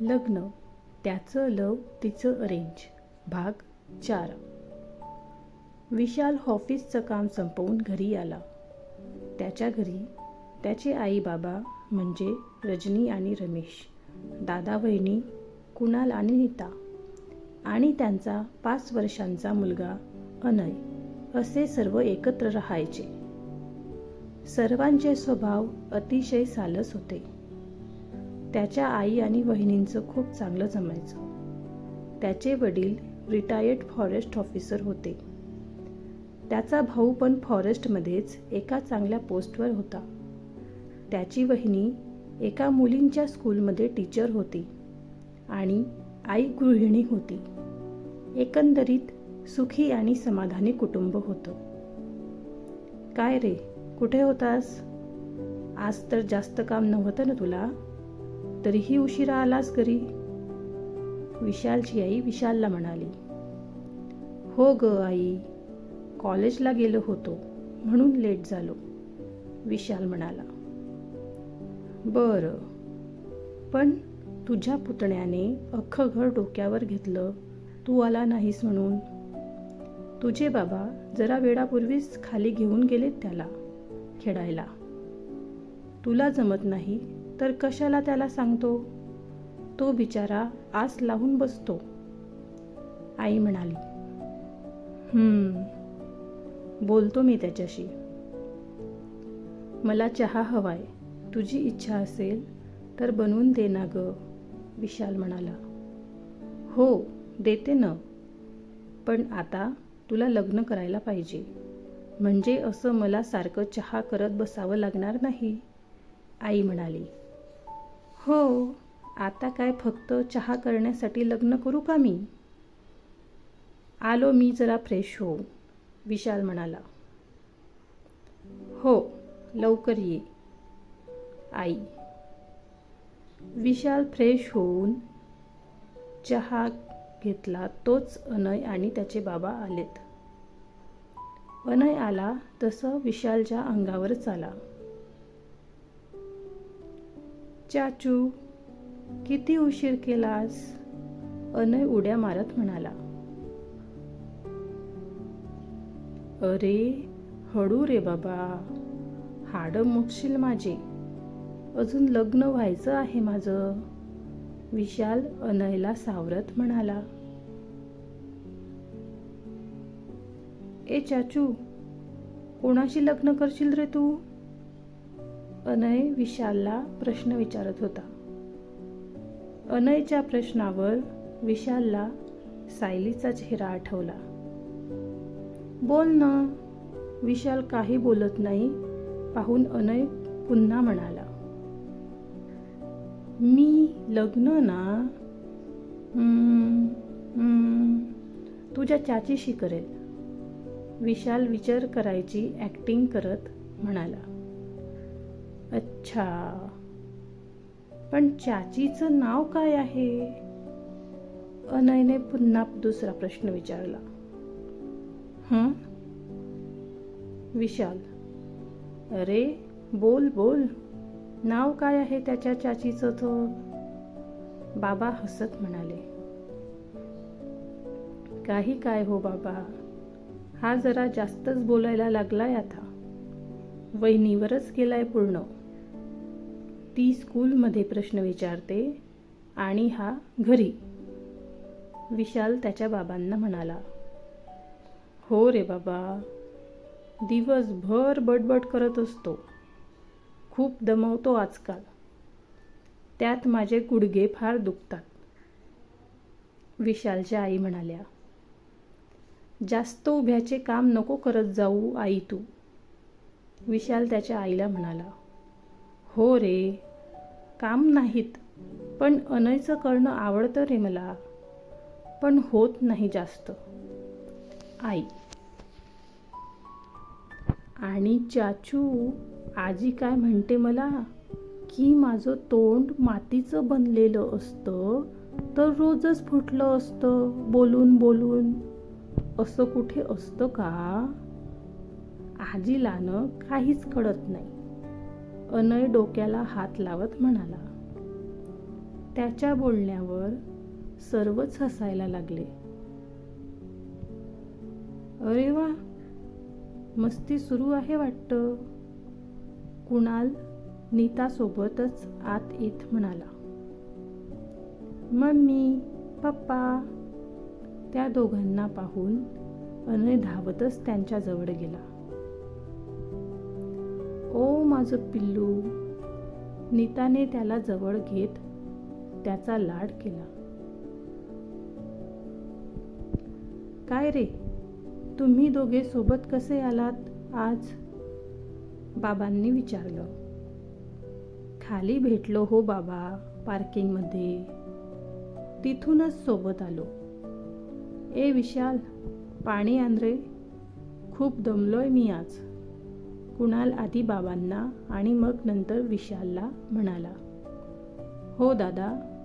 लग्न. त्याचं लव तिचं अरेंज भाग चार. विशाल ऑफिसचं काम संपवून घरी आला. त्याच्या घरी त्याचे आई बाबा म्हणजे रजनी आणि रमेश दादा वहिनी कुणाल आणि नीता आणि त्यांचा पाच वर्षांचा मुलगा अनय असे सर्व एकत्र राहायचे. सर्वांचे स्वभाव अतिशय सालस होते. त्याच्या आई आणि वहिनींचं खूप चांगलं जमायचं. त्याचे वडील रिटायर्ड फॉरेस्ट ऑफिसर होते. त्याचा भाऊ पण फॉरेस्टमध्येच एका चांगल्या पोस्टवर होता. त्याची वहिनी एका मुलींच्या स्कूलमध्ये टीचर होती आणि आई गृहिणी होती. एकंदरीत सुखी आणि समाधानी कुटुंब होतं. काय रे कुठे होतास? आज तर जास्त काम नव्हतं ना तुला? तरीही उशिरा आलास घरी? विशालची आई विशालला म्हणाली हो ग आई कॉलेजला गेलो होतो म्हणून लेट झालो विशाल म्हणाला. बरं पण तुझ्या पुतण्याने अख्खं घर डोक्यावर घेतलं तू आला नाहीस म्हणून. तुझे बाबा जरा वेळापूर्वीच खाली घेऊन गेलेत त्याला खेळायला. तुला जमत नाही तर कशाला त्याला सांगतो? तो बिचारा आस लावून बसतो. आई म्हणाली "हम्म, बोलतो मी त्याच्याशी. मला चहा हवाय. तुझी इच्छा असेल तर बनवून दे ना ग विशाल म्हणाला. हो देते ना. पण आता तुला लग्न करायला पाहिजे. म्हणजे असं मला सारखं चहा करत बसावं लागणार नाही आई म्हणाली. हो आता काय फक्त चहा करण्यासाठी लग्न करू का मी? आलो मी जरा फ्रेश हो विशाल म्हणाला. हो लवकर ये आई. विशाल फ्रेश होऊन चहा घेतला तोच अनय आणि त्याचे बाबा आलेत. अनय आला तसं विशालच्या अंगावरच आला. चाचू किती उशीर केलास? अनय उड्या मारत म्हणाला. अरे हळू रे बाबा. हाडं मोडशील माझे. अजून लग्न व्हायचं आहे माझं. विशाल अनयला सावरत म्हणाला. ए चाचू कोणाशी लग्न करशील रे तू? अनय विशालला प्रश्न विचारत होता. अनयच्या प्रश्नावर विशालला सायलीचा चेहरा आठवला. बोल ना विशाल काही बोलत नाही पाहून अनय पुन्हा म्हणाला. मी लग्न ना तुझ्या चाचीशी करेल विशाल विचार करायची ॲक्टिंग करत म्हणाला. अच्छा. पण चाचीचं नाव काय आहे? अनयने पुन्हा दुसरा प्रश्न विचारला. हं? विशाल. अरे बोल बोल. नाव काय आहे त्याच्या चाचीचं तो? बाबा हसत म्हणाले. काही काय हो बाबा? हा जरा जास्तच बोलायला लागलाय आता. वहिनीवरच गेलाय पूर्ण. ती स्कूलमध्ये प्रश्न विचारते आणि हा घरी. विशाल त्याच्या बाबांना म्हणाला हो रे बाबा दिवसभर बडबड करत असतो. खूप दमवतो आजकाल. त्यात माझे गुडघे फार दुखतात. विशालच्या आई म्हणाल्या जास्त उभ्याचे काम नको करत जाऊ आई तू. विशाल त्याच्या आईला म्हणाला हो रे काम नाहीत पण अनयचं करणं आवडतं रे मला. पण होत नाही जास्त. आई. आणि चाचू आजी काय म्हणते मला? की माझं तोंड मातीचं बनलेलं असतं तर रोजच फुटलं असतं बोलून बोलून. असं कुठे असतं का? आजीला काहीच कळत नाही. अनय डोक्याला हात लावत म्हणाला. त्याच्या बोलण्यावर सर्वच हसायला लागले. अरे वा मस्ती सुरू आहे वाटतं. कुणाल नीतासोबतच आत येत म्हणाला. मम्मी पप्पा त्या दोघांना पाहून अनय धावतच त्यांच्याजवळ गेला. ओ माझं पिल्लू. नीताने त्याला जवळ घेत त्याचा लाड केला. काय रे? तुम्ही दोघे सोबत कसे आलात आज? बाबांनी विचारलं. खाली भेटलो हो बाबा पार्किंगमध्ये. तिथूनच सोबत आलो. ए विशाल पाणी आण रे. खूप दमलोय मी आज. कुणाल आधी बाबांना आणि मग नंतर विशालला म्हणाला हो दादा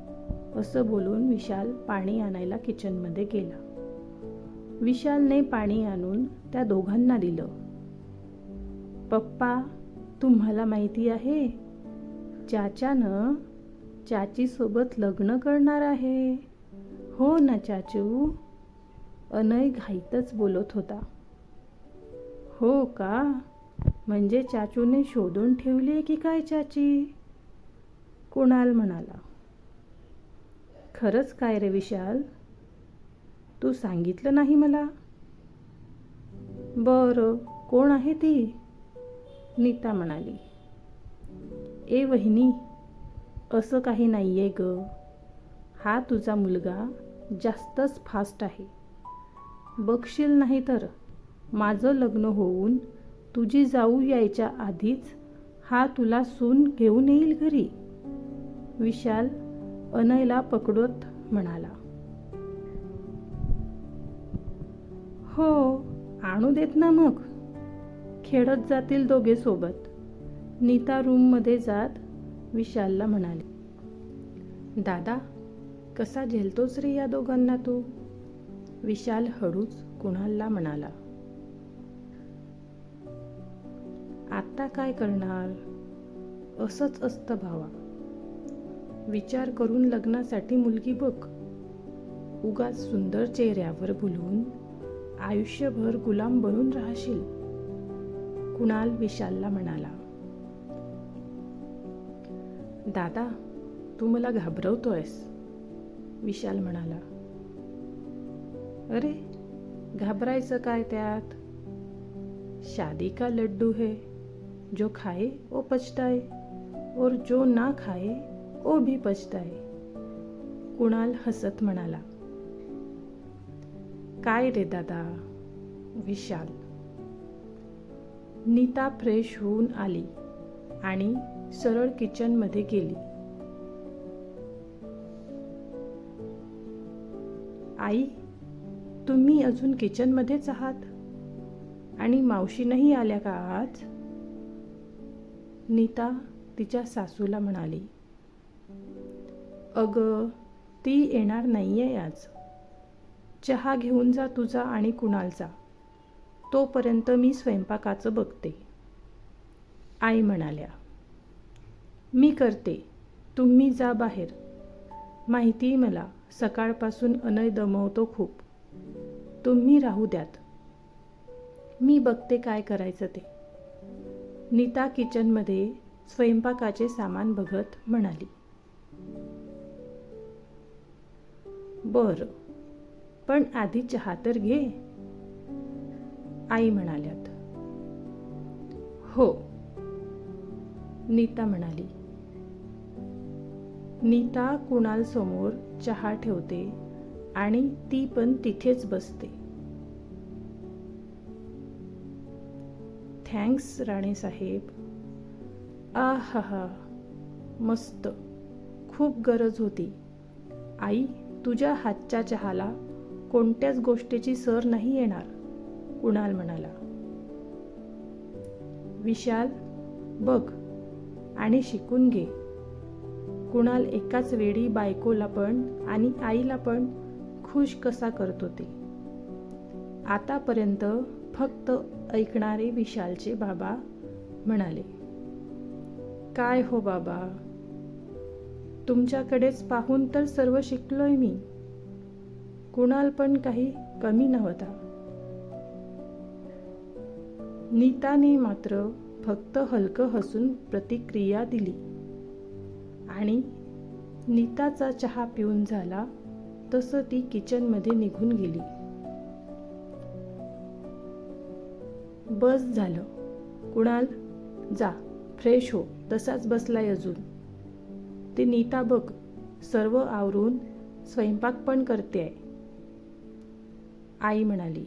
असं बोलून विशाल पाणी आणायला किचनमध्ये गेला. विशालने पाणी आणून त्या दोघांना दिलं. पप्पा तुम्हाला माहिती आहे चाच्यानं चाचीसोबत लग्न करणार आहे. हो ना चाचू अनय घाईतच बोलत होता. हो का? म्हणजे चाचूने शोधून ठेवली की काय चाची? कुणाल म्हणाला. खरंच काय रे विशाल? तू सांगितलं नाही मला. बरं कोण आहे ती? नीता म्हणाली. ए वहिनी असं काही नाही आहे ग. हा तुझा मुलगा जास्तच फास्ट आहे. बघशील नाही तर माझं लग्न होऊन तुझी जाऊ यायच्या आधीच हा तुला सून घेऊन येईल घरी? विशाल अनयला पकडत म्हणाला. हो आणू देत ना मग. खेळत जातील दोघे सोबत. नीता रूममध्ये जात विशालला म्हणाली. दादा कसा झेलतोच रे या दोघांना तू? विशाल हळूच कुणालला म्हणाला. आत्ता काय करणार? असंच असतं भावा. विचार करून लग्नासाठी मुलगी बघ. उगाच सुंदर चेहऱ्यावर बोलून आयुष्यभर गुलाम बनून राहशील. कुणाल विशालला म्हणाला. दादा तू मला घाबरवतोयस. विशाल म्हणाला. अरे घाबरायचं काय त्यात? शादी का लड्डू है? जो खाए वो पछताए और जो ना खाए वो भी पछताए। कुणाल हसत म्हणाला काय रे दादा विशाल. नीता फ्रेश होऊन आली आणि सरळ किचनमध्ये गेली. आई तुम्ही अजून किचनमध्येच आहात? आणि मावशी नाही आल्या का आज? नीता तिच्या सासूला म्हणाली अगं ती येणार नाही आहे आज. चहा घेऊन जा तुझा आणि कुणालचा. तोपर्यंत मी स्वयंपाकाचं बघते. आई म्हणाल्या मी करते. तुम्ही जा बाहेर. माहिती मला सकाळपासून अनय दमवतो खूप. तुम्ही राहू द्यात. मी बघते काय करायचं ते. नीता किचनमध्ये स्वयंपाकाचे सामान बघत म्हणाली. बर पण आधी चहा तर घे आई म्हणाल्यात. हो नीता म्हणाली. नीता कुणाल समोर चहा ठेवते आणि ती पण तिथेच बसते. थँक्स राणेसाहेब आ हा हा मस्त. खूप गरज होती. आई तुझ्या हातच्या चहाला कोणत्याच गोष्टीची सर नाही येणार कुणाल म्हणाला. विशाल बघ आणि शिकून घे. कुणाल एकाच वेळी बायकोला पण आणि आईला पण खुश कसा करत होते. आतापर्यंत फक्त ऐकणारे विशालचे बाबा म्हणाले काय हो बाबा? तुमच्याकडेच पाहून तर सर्व शिकलोय मी. कुणाल पण काही कमी नव्हता. नीताने मात्र फक्त हलकं हसून प्रतिक्रिया दिली आणि नीताचा चहा पिऊन झाला तसं ती किचनमध्ये निघून गेली. बस झालं. कुणाल जा फ्रेश हो तसाच बसलाय अजून. ते नीता बघ सर्व आवरून स्वयंपाक पण करते आहे आई म्हणाली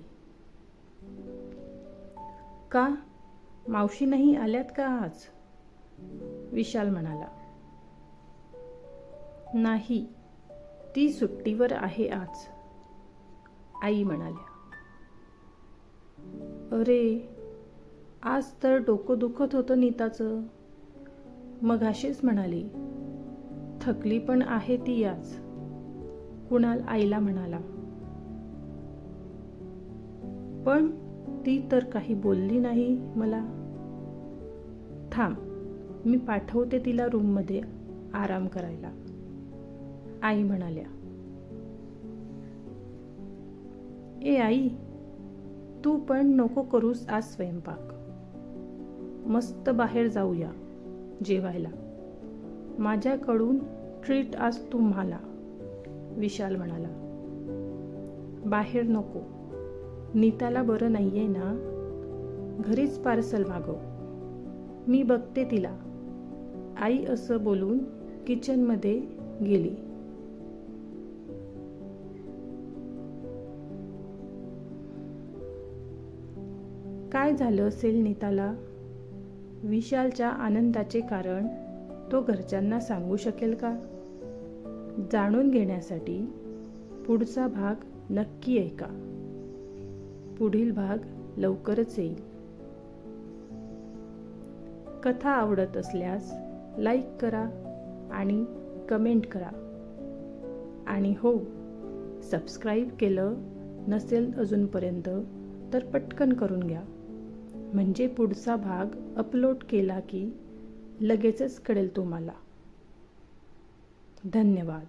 का? मावशी नाही आल्यात का आज? विशाल म्हणाला नाही ती सुट्टीवर आहे आज. आई म्हणाल्या अरे आज तर डोकं दुखत होतं नीताचं. मग अशीच म्हणाली थकली पण आहे ती आज कुणाल आईला म्हणाला. पण ती तर काही बोलली नाही मला. थांब मी पाठवते तिला रूममध्ये आराम करायला आई म्हणाल्या. ए आई तू पण नको करूस आज स्वयंपाक. मस्त बाहेर जाऊया जेवायला. माझ्याकडून ट्रीट आज तुम्हाला विशाल म्हणाला. बाहेर नको. नीताला बरं नाही आहे ना? घरीच पार्सल मागव. मी बघते तिला. आई असं बोलून किचनमध्ये गेली. काय झालं असेल नीताला? विशालच्या आनंदाचे कारण तो घरच्यांना सांगू शकेल का? जाणून घेण्यासाठी पुढचा भाग नक्की ऐका पुढील भाग लवकरच येईल. कथा आवडत असल्यास लाईक करा आणि कमेंट करा. आणि हो सबस्क्राईब केलं नसेल अजूनपर्यंत तर पटकन करून घ्या. म्हणजे पुढचा भाग अपलोड केला की लगेचच कळेल तुम्हाला. धन्यवाद.